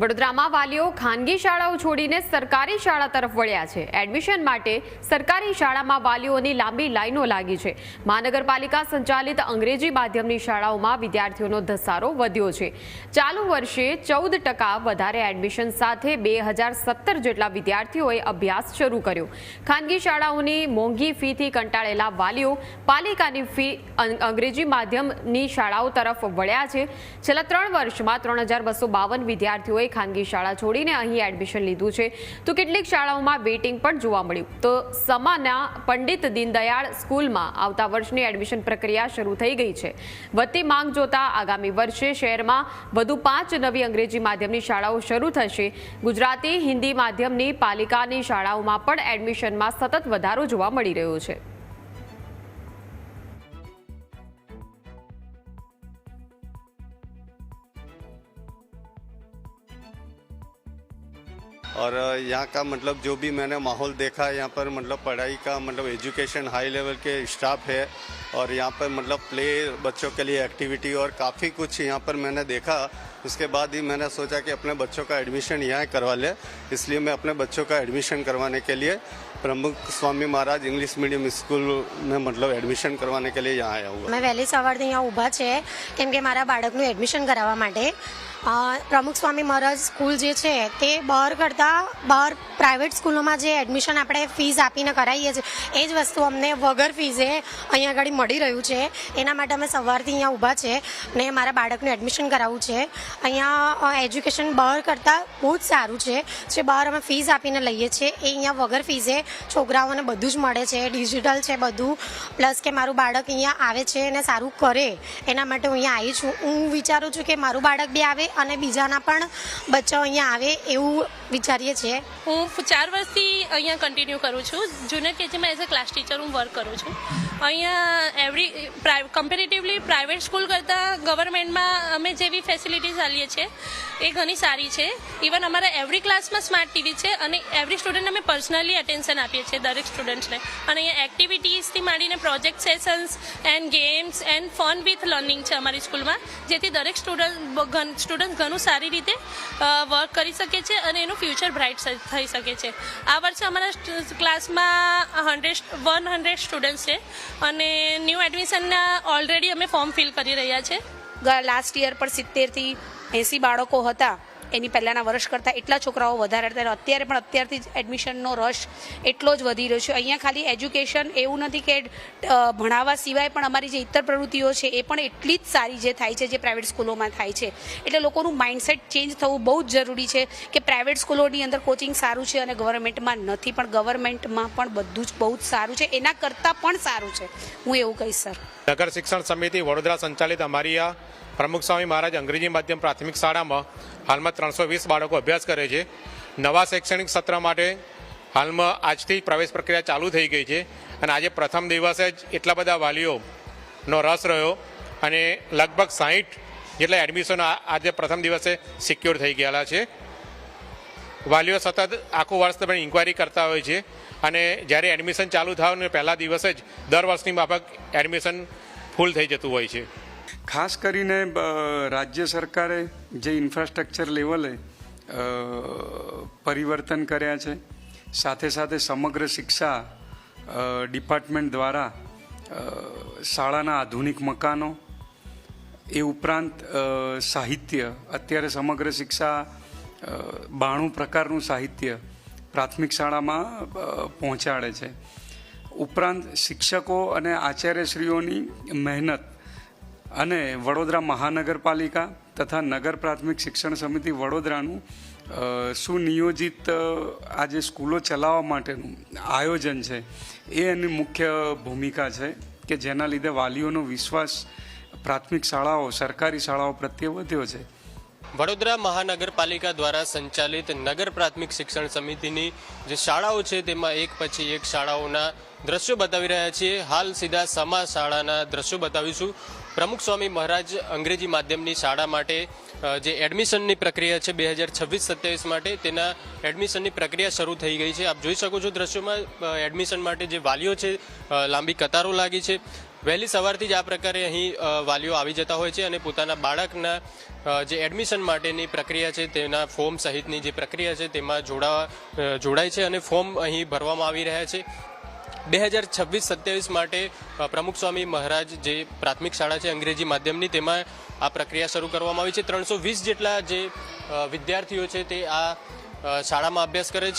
વડોદરામાં વાલીઓ ખાનગી શાળાઓ છોડીને સરકારી શાળા તરફ વળ્યા છે. એડમિશન માટે સરકારી શાળામાં વાલીઓની લાંબી લાઈનો લાગી છે. મહાનગરપાલિકા સંચાલિત અંગ્રેજી માધ્યમની શાળાઓમાં વિદ્યાર્થીઓનો ધસારો વધ્યો છે. ચાલુ વર્ષે ચૌદ ટકા વધારે એડમિશન સાથે બે જેટલા વિદ્યાર્થીઓએ અભ્યાસ શરૂ કર્યો. ખાનગી શાળાઓની મોંઘી ફીથી કંટાળેલા વાલીઓ પાલિકાની ફી અંગ્રેજી માધ્યમની શાળાઓ તરફ વળ્યા છે. છેલ્લા ત્રણ વર્ષમાં ત્રણ હજાર વિદ્યાર્થીઓએ ખાનગી શાળા છોડીને અહીં એડમિશન લીધું છે. તો કેટલીક શાળાઓમાં વેઇટિંગ પણ જોવા મળ્યું. તો સમાના પંડિત દીનદયાળ સ્કૂલમાં આવતા વર્ષની એડમિશન પ્રક્રિયા શરૂ થઈ ગઈ છે. વધતી માંગ જોતા આગામી વર્ષે શહેરમાં વધુ પાંચ નવી અંગ્રેજી માધ્યમની શાળાઓ શરૂ થશે. ગુજરાતી, હિન્દી માધ્યમની પાલિકાની શાળાઓમાં પણ એડમિશનમાં સતત વધારો જોવા મળી રહ્યો છે. और यहाँ का मतलब जो भी मैंने माहौल देखा है यहाँ पर मतलब पढ़ाई का मतलब एजुकेशन हाई लेवल के स्टाफ है और यहाँ पर मतलब प्ले बच्चों के लिए एक्टिविटी और काफ़ी कुछ यहाँ पर मैंने देखा उसके बाद ही मैंने सोचा कि अपने बच्चों का एडमिशन यहाँ करवा ले इसलिए मैं अपने बच्चों का एडमिशन करवाने के लिए Pramukh Swami Maharaj English medium school में मतलब एडमिशन करवाने के लिए यहाँ आया हुआ અમે વહેલી સવારથી અહીંયા ઊભા છે કેમ કે મારા બાળકનું એડમિશન કરાવવા માટે અ, પ્રમુખ સ્વામી મહારાજ સ્કૂલ જે છે, તે બહાર કરતાં બહાર પ્રાઇવેટ સ્કૂલોમાં જે એડમિશન આપણે ફીસ આપીને કરાવીએ છીએ એ જ વસ્તુ અમને વગર ફીઝે અહીંયા આગળ મળી રહ્યું છે. એના માટે અમે સવારથી અહીંયા ઊભા છે ને મારા બાળકનું એડમિશન કરાવવું છે. અહીંયા એજ્યુકેશન બહાર કરતાં બહુ જ સારું છે. જે બહાર અમે ફીસ આપીને લઈએ છીએ, એ અહીંયા વગર ફીઝે છોકરાઓને બધું જ મળે છે. ડિજિટલ છે બધું પ્લસ કે મારું બાળક અહીંયા આવે છે અને સારું કરે, એના માટે હું અહીંયા આવી છું. હું વિચારું છું કે મારું બાળક બી આવે અને બીજાના પણ બચ્ચાઓ અહીંયા આવે એવું વિચારીએ છીએ. હું ચાર વર્ષથી અહીંયા કન્ટિન્યુ કરું છું. જુનિયર કેજીમાં એઝ અ ક્લાસ ટીચર હું વર્ક કરું છું. અહીંયા એવરી કમ્પેરેટિવલી પ્રાઇવેટ સ્કૂલ કરતાં ગવર્મેન્ટમાં અમે જેવી ફેસિલિટીઝ આલીએ છીએ, એ ઘણી સારી છે. ઇવન અમારા એવરી ક્લાસમાં સ્માર્ટ ટીવી છે અને એવરી સ્ટુડન્ટ અમે પર્સનલી અટેન્શન આપીએ છીએ દરેક સ્ટુડન્ટ્સને અને અહીંયા એક્ટિવિટીઝથી માંડીને project sessions and games and fun with learning છે અમારી સ્કૂલમાં જેથી દરેક સ્ટુડન્ટ સ્ટુડન્ટ ઘણું સારી રીતે વર્ક કરી શકે છે અને એનું ફ્યુચર બ્રાઇટ થઈ શકે છે. આ વર્ષે અમારા ક્લાસમાં હંડ્રેડ વન હંડ્રેડ સ્ટુડન્ટ્સ છે અને ન્યૂ એડમિશનના ઓલરેડી અમે ફોર્મ ફિલ કરી રહ્યા છે. લાસ્ટ યર પર સિત્તેરથી એંસી બાળકો હતા. એની પહેલાંના વર્ષ કરતાં એટલા છોકરાઓ વધારે હતા. અત્યારે પણ અત્યારથી જ એડમિશનનો રશ એટલો જ વધી રહ્યો છે. અહીંયા ખાલી એજ્યુકેશન એવું નથી કે ભણાવવા સિવાય પણ અમારી જે ઇતર પ્રવૃત્તિઓ છે એ પણ એટલી જ સારી જે થાય છે, જે પ્રાઇવેટ સ્કૂલોમાં થાય છે. એટલે લોકોનું માઇન્ડસેટ ચેન્જ થવું બહુ જ જરૂરી છે કે પ્રાઇવેટ સ્કૂલોની અંદર કોચિંગ સારું છે અને ગવર્મેન્ટમાં નથી, પણ ગવર્મેન્ટમાં પણ બધું જ બહુ જ સારું છે. એના કરતાં પણ સારું છે. હું એવું કહીશ, સર. નગર શિક્ષણ સમિતિ વડોદરા સંચાલિત અમારી આ પ્રમુખ સ્વામી મહારાજ અંગ્રેજી માધ્યમ પ્રાથમિક શાળામાં હાલમાં ત્રણસો વીસ બાળકો અભ્યાસ કરે છે. નવા શૈક્ષણિક સત્ર માટે હાલમાં આજથી પ્રવેશ પ્રક્રિયા ચાલુ થઈ ગઈ છે અને આજે પ્રથમ દિવસે જ એટલા બધા વાલીઓનો રસ રહ્યો અને લગભગ સાહીઠ જેટલા એડમિશન આજે પ્રથમ દિવસે સિક્યોર થઈ ગયેલા છે. વાલીઓ સતત આખું વર્ષ તમે ઇન્ક્વાયરી કરતા હોય છે અને જ્યારે એડમિશન ચાલુ થાય ને પહેલા દિવસે જ દર વર્ષની માફક એડમિશન ફૂલ થઈ જતું હોય છે. ખાસ કરીને રાજ્ય સરકારે જે ઇન્ફ્રાસ્ટ્રક્ચર લેવલે પરિવર્તન કર્યા છે, સાથે સાથે સમગ્ર શિક્ષા ડિપાર્ટમેન્ટ દ્વારા શાળાના આધુનિક મકાનો, એ ઉપરાંત સાહિત્ય, અત્યારે સમગ્ર શિક્ષા બાણું પ્રકારનું સાહિત્ય પ્રાથમિક શાળામાં પહોંચાડે છે. ઉપરાંત શિક્ષકો અને આચાર્યશ્રીઓની મહેનત અને વડોદરા મહાનગરપાલિકા તથા નગર પ્રાથમિક શિક્ષણ સમિતિ વડોદરાનું સુનિયોજિત આજે સ્કૂલો ચલાવવા માટેનું આયોજન છે, એ એની મુખ્ય ભૂમિકા છે કે જેના લીધે વાલીઓનો વિશ્વાસ પ્રાથમિક શાળાઓ, સરકારી શાળાઓ પ્રત્યે વધ્યો છે. વડોદરા મહાનગરપાલિકા દ્વારા સંચાલિત નગર પ્રાથમિક શિક્ષણ સમિતિની જે શાળાઓ છે, તેમાં એક પછી એક શાળાઓના દ્રશ્યો બતાવી રહ્યા છીએ. હાલ સીધા સમા શાળાના દ્રશ્યો બતાવીશું. પ્રમુખ સ્વામી મહારાજ અંગ્રેજી માધ્યમની શાળા માટે જે એડમિશનની પ્રક્રિયા છે બે હજાર છવ્વીસ સત્યાવીસ માટે, તેના એડમિશનની પ્રક્રિયા શરૂ થઈ ગઈ છે. આપ જોઈ શકો છો દ્રશ્યોમાં એડમિશન માટે જે વાલીઓ છે લાંબી કતારો લાગી છે. વહેલી સવારથી જ આ પ્રકારે અહીં વાલીઓ આવી જતા હોય છે અને પોતાના બાળકના જે એડમિશન માટેની પ્રક્રિયા છે, તેના ફોર્મ સહિતની જે પ્રક્રિયા છે, તેમાં જોડાવા જોડાય છે અને ફોર્મ અહીં ભરવામાં આવી રહ્યા છે. બે હજાર છવ્વીસ સત્યાવીસ માટે પ્રમુખ સ્વામી મહારાજ જે પ્રાથમિક શાળા છે અંગ્રેજી માધ્યમની, તેમાં આ પ્રક્રિયા શરૂ કરવામાં આવી છે. ત્રણસો વીસ જેટલા જે વિદ્યાર્થીઓ છે તે આ શાળામાં અભ્યાસ કરે